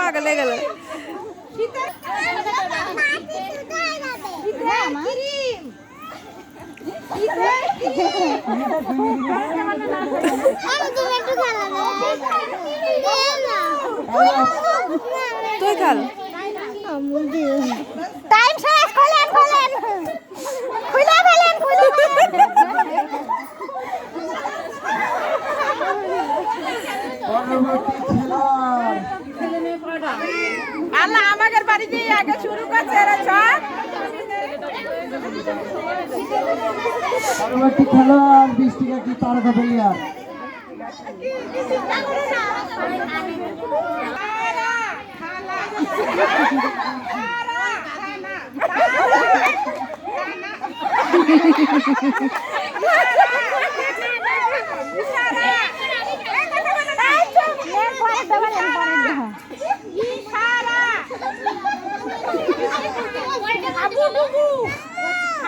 পাগল গেল তুই খাল টাইম শেষ খোলেন খোলেন খুলে ফেলেন খুলে পরবর্তী খেলোয়াড় আল্লাহ আমাদের বাড়িতে আগে শুরু করছে এরা সব পরবর্তী খেলোয়াড় বিশ টাকা কি তারকা প্লেয়ার? আবু ডুবু আবু ডুবু আবু ডুবু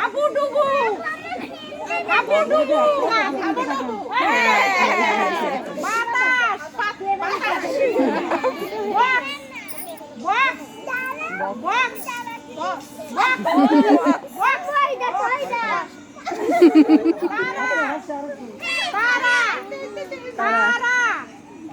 আবু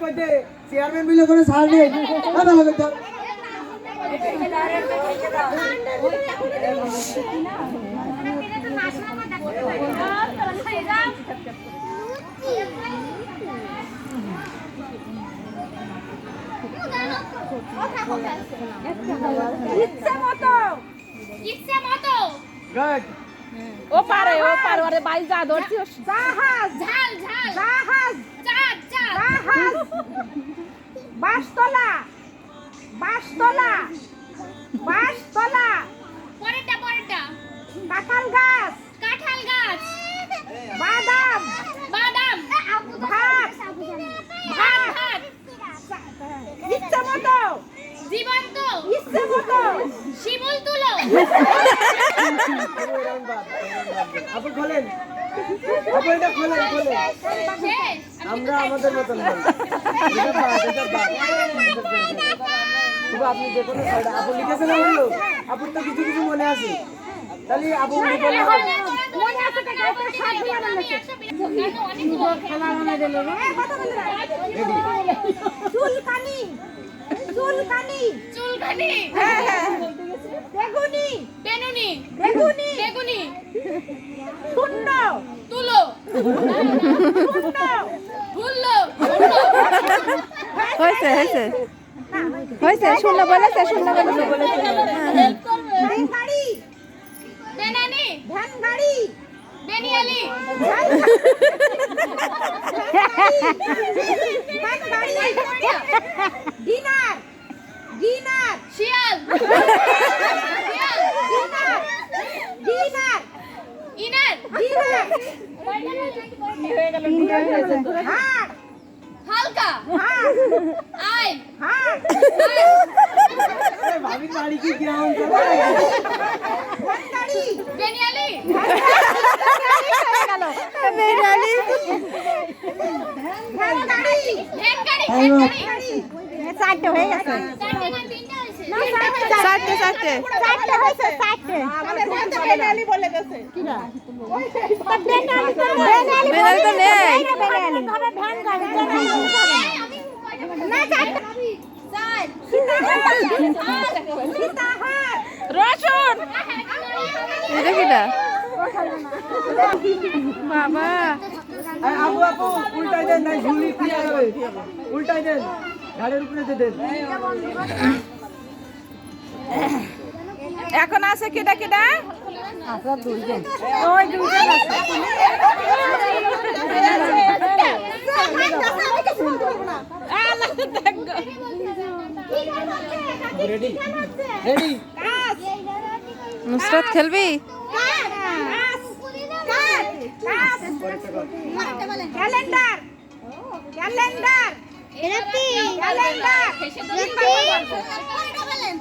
করতে চেয়ারম্যান মিলে করে নেই। কথা হবে তো। ইচ্ছে মতো ইচ্ছে মতো গুড ও পারে ও পারে ওরে বাইল যা ধরছি ঝাল ঝাল চাঁদ জাহাজ বাসতলা! বাসতলা! বাসতলা! পরেরটা পরেরটা। কাঁঠাল গাছ! কাঁঠাল গাছ। বাদাম ভাত ভাত ভাত ইচ্ছে মতো জীবন্ত ইচ্ছে মতো শিমুল তুলো আপু খোলেন আপু এটা খোলেন খোলেন শেষ আমরা আমাদের মতন আপনি যে কোনো আপু লিখেছেন বলল আপুর তো কিছু কিছু মনে আছে। তাহলে আপু দিল চুলকানি। চুলকানি। চুলকানি। বেগুনি। বেনুনি বেগুনি। বেগুনি। শূন্য তুলো। শূন্য হয়েছে হয়েছে। হয়েছে শূন্য বলেছে শূন্য বলেছে। ডিনার। ডিনার। শিয়াল। শিয়াল ডিনার। ডিনার। ডিনার হাট হালকা হাট আই হাট ভাবির বাড়ি কি গ্রাউন্ড ভ্যান গাড়ি বেনিয়ালি ভ্যান গাড়ি ভ্যান গাড়ি Time ভ্যান up. গাড়ি চারটে চারটে না চারটে হয়েছে চারটে বেনালি বলে গেছে। বেনালি বেনালি তো নেই। হবে না। রসুন! এটা কিটা? বাবা। আপু আপু উল্টাই দেন নাই ঝুলি খুলে যাবে উল্টাই দেন ঘাড়ের উপরে দেন। এখন আছে কেটা কেটা নুসরাত খেলবি? ক্যালেন্ডার। ক্যালেন্ডার। ক্যালেন্ডার।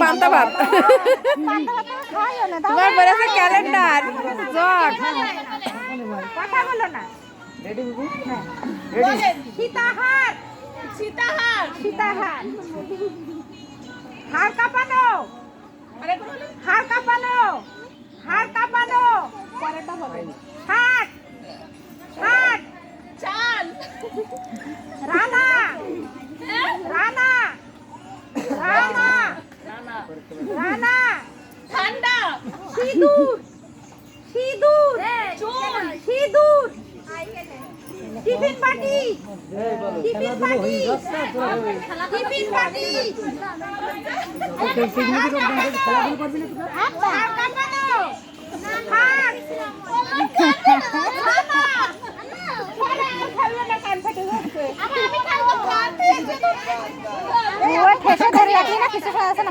পান্তা ভাত। তোমার বলেছে ক্যালেন্ডার। জগ কথা বলো না। রেডি বাবু রেডি সীতাহার। সীতাহার। সীতাহার। হাড় কাঁপানো। হাড় কাঁপানো। হাড় কাঁপানো। হাট হাট চাল। রানা। রানা। রানা। রানা। ঠান্ডা। সিঁদুর। টিফিন বলো টিফিন যাচ্ছে টিফিন বাটি ওকে সিগনেচার করবেন খেলাধুলো করবি না তোরা? হাত কাঁপানো হাত ও ঠেসে ধরে রাখলি না কিছু আছে না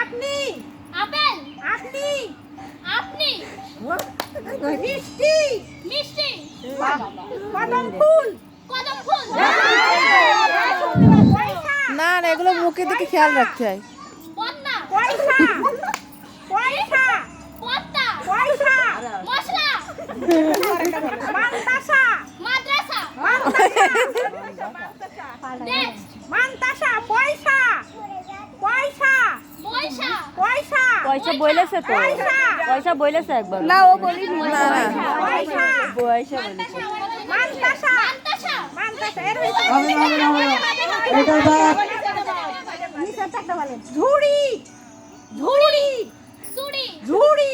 আপনি আপেল আপনি আপনি মিষ্টি মিষ্টি কদম ফুল কদম ফুল না না, এগুলো মুখের দিকে খেয়াল রাখতে হয় পদ্মা পয়সা পয়সা পদ্মা পয়সা মশলা মান্তাসা মাদ্রাসা মান্তাসা নেক্সট মান্তাসা পয়সা পয়সা পয়সা পয়সা পয়সা বলেছে তো? পয়সা। পয়সা বলেছে একবার। না ও বলি না না পয়সা। ঝুড়ি। ঝুড়ি। ঝুড়ি। ঝুড়ি।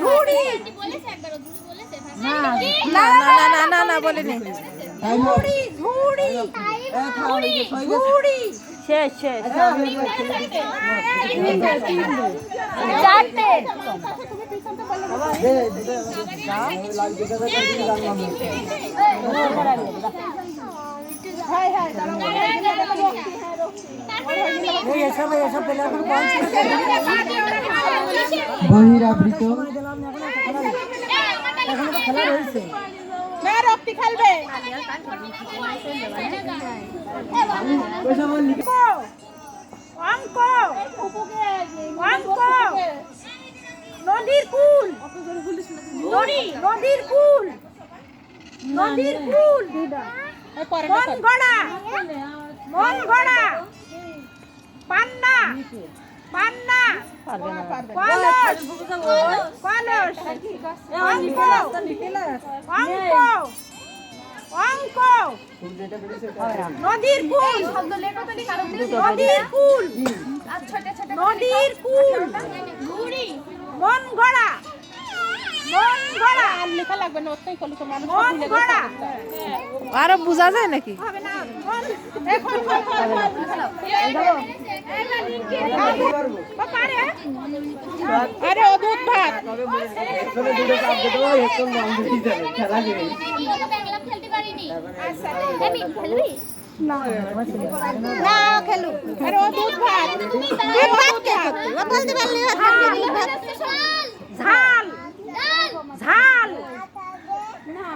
ঝুড়ি। বলেছে একবার ঝুড়ি বলেছে না না না না না না? ঝুড়ি ঝুড়ি। ঝুড়ি। শেষ শেষ বহিরাবৃত খেলা রয়েছে খেলবে পয়সা বল লিখে অঙ্ক অঙ্ক, নদীর কুল, নদী, নদীর কুল নদীর কুল, মন গড়া মন গড়া, পান্না পান্না। কলস। কলস। অঙ্ক। নদীর কুল। নদীর নদীর মন মন মন গড়া। আরও বোঝা যায় নাকি? আরে অদ্ভুত ভাত। না খেলু আরে অদ্ভুত ভাত। ভাত কে বলতে পারলে ঝাল। ঝাল।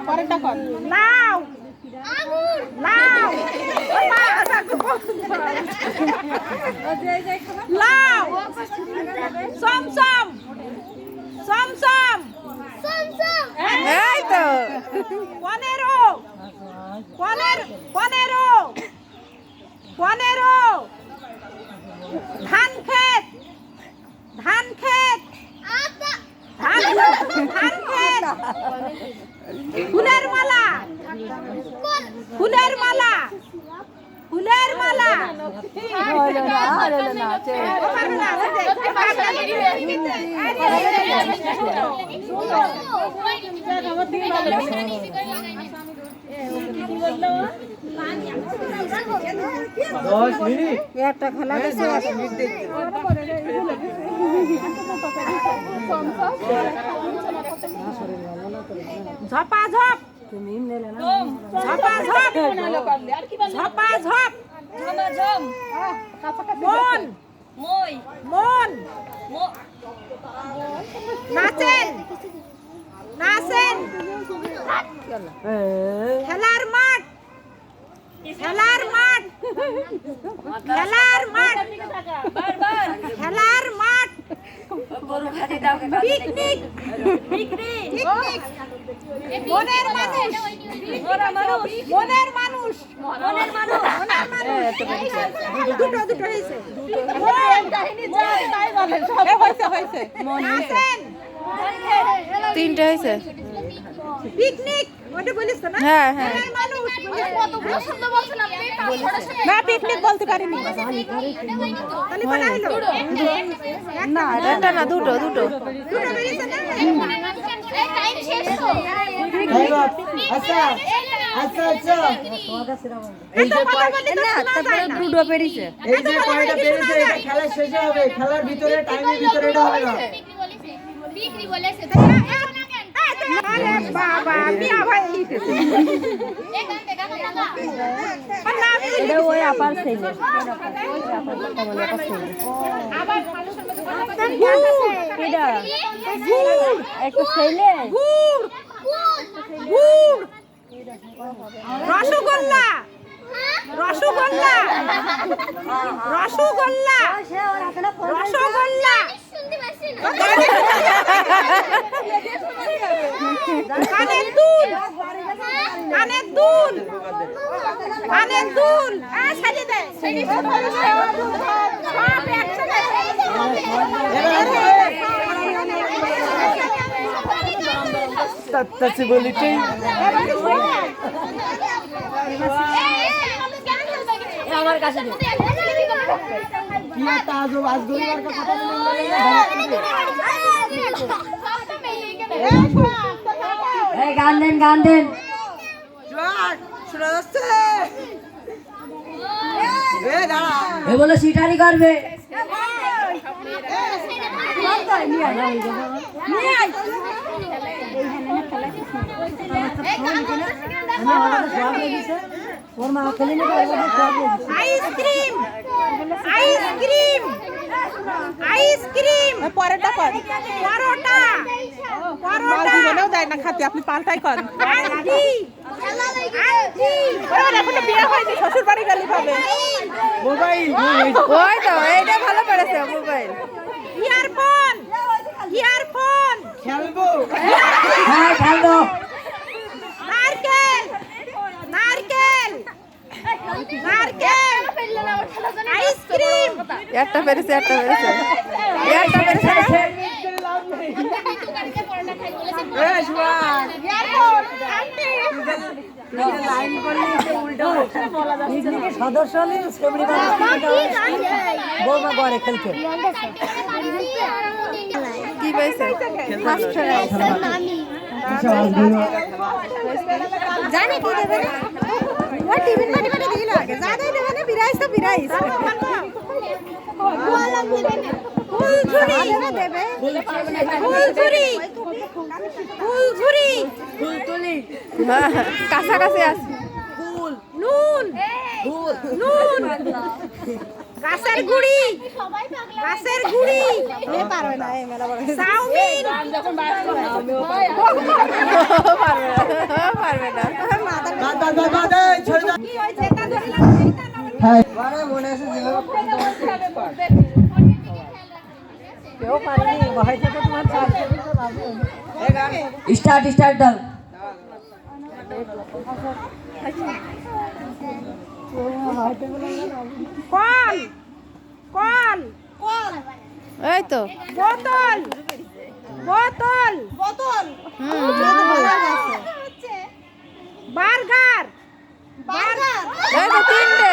পরেরটা কর। লাউ। লাউ। লাউ। সমসম সমসম এই তো পনেরো। পনেরো। পনেরো। পনেরো। একটা খেলা ঝপা ঝপ। ঝপা ঝপ। ঝপা ঝপ। মন। মন। নাচেন। নাচেন। খেলার মাঠ। খেলার মাঠ খেলার মাঠ খেলার মাঠ। Picnic picnic. মনের মানুষ মনের মানুষ মনের মানুষ দুটো দুটো হয়েছে। তিনটে হয়েছে। পিকনিক। হ্যাঁ, হ্যাঁ। না পিকনিক বলতে পারিনি। না একটা না দুটো দুটো। না? আচ্ছা আচ্ছা আচ্ছা। এই যে না তারপরে দুটো পেরিছে এই যে কয়টা পেরেছে এটা খেলা শেষে হবে খেলার ভিতরে টাইমের ভিতরে এটা হবে না। বিক্রি বলেছে। আরে বাবা বিয়া ভাই এটা ওই আপার ছেলে। এটা একটা ছেলে। রসগোল্লা রসগোল্লা রসগোল্লা রসগোল্লা। কানের দুল কানের দুল কানের দুল দে সব একসাথে তাত্তাছি বলিতেই আমার কাছে কি একটা আজব আজগরিবার কথা এই গান দেন গান দেন। এ বলে সিটারি করবে। ওর মা খেলে আইসক্রিম আইসক্রিম আইসক্রিম। পরেরটা কর। পরোটা পরোটা জীবনেও যায় না খাতে আপনি পাল্টাই কর। ওর বিয়ে হয়নি শ্বশুর বাড়ি গেলে পাবে মোবাইল ওই তো এইটা ভালো পেরেছে মোবাইল। Earphone earphone. খেলব। হ্যাঁ একটা পেরেছে একটা পেরেছে। একটা পেরেছে সদস্য হলে সেবড়ি বৌমা ঘরে খেলছে। কি পাইছে ফার্স্ট জানি কি দেবে টিফিন পাটি পাটি দিল আগে যা দেই দেবে বিরাইস তো বিরাইস। ফুলঝুরি। ফুলঝুরি। হ্যাঁ। কাছাকাছি আছে নুন। নুন। গাছের গুড়ি। গাছের গুড়ি। এ পারবে না এ মেলা বড় চাউমিন। পারবে না পারবে না এই স্টার্ট স্টার্ট দাও কল কল। কল এই তো। বোতল বোতল। বোতল। বার্গার। বার্গার। এই তো তিনটে।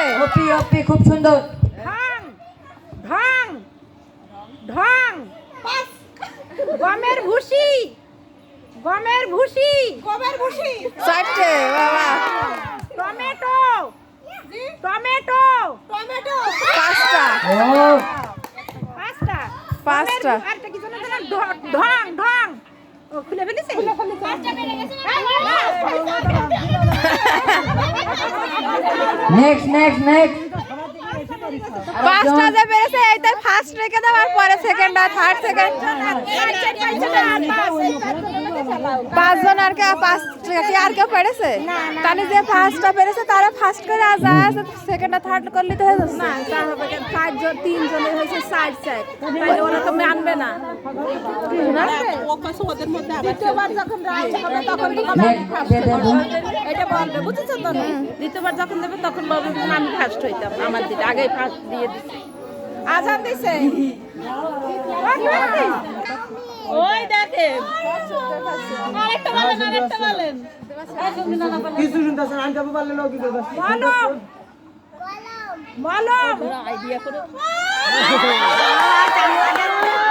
খুব সুন্দর। ঢং ঢং ঢং। গমের ভুসি গমের ভুসি। গমের ভুসি। চারটে বাবা। টমেটো। টমেটো। টমেটো। পাঁচটা ও পাঁচটা পাঁচটা। আরেকটা কি ঢং ঢং ও খুলে ফেলেছে? পাঁচটা বেড়ে গেছে নেক্সট নেক্সট নেক্সট পাঁচটা যে পেরেছে এইটাই ফার্স্ট রেখে দাও আর পরে সেকেন্ড আর থার্ড সেকেন্ড পাঁচজন আর কে পাঁচ কি আর কেউ পেরেছে? তাহলে যে ফার্স্টটা পেরেছে তারা ফার্স্ট করে আর যা সেকেন্ড আর থার্ড করলে তো হয়ে যাচ্ছে। না তা হবে কেন? চারজন তিনজনের হয়েছে সাইড সাইড তাহলে ওরা তো মানবে না। দ্বিতীয়বার যখন রাইড হবে তখন। এটা বলবে বুঝেছ তো? দ্বিতীয়বার যখন দেবে তখন বলবে আমি ফার্স্ট হইতাম আমার দিদি। আগে ফার্স্ট দিয়ে দিছে। আজান দিছে। ওই দেখেন। আরেকটা বলেন আরেকটা বলেন। কিছু শুনতেছেন আমি যাব পারলে না কি বলো। বলো আইডিয়া করে।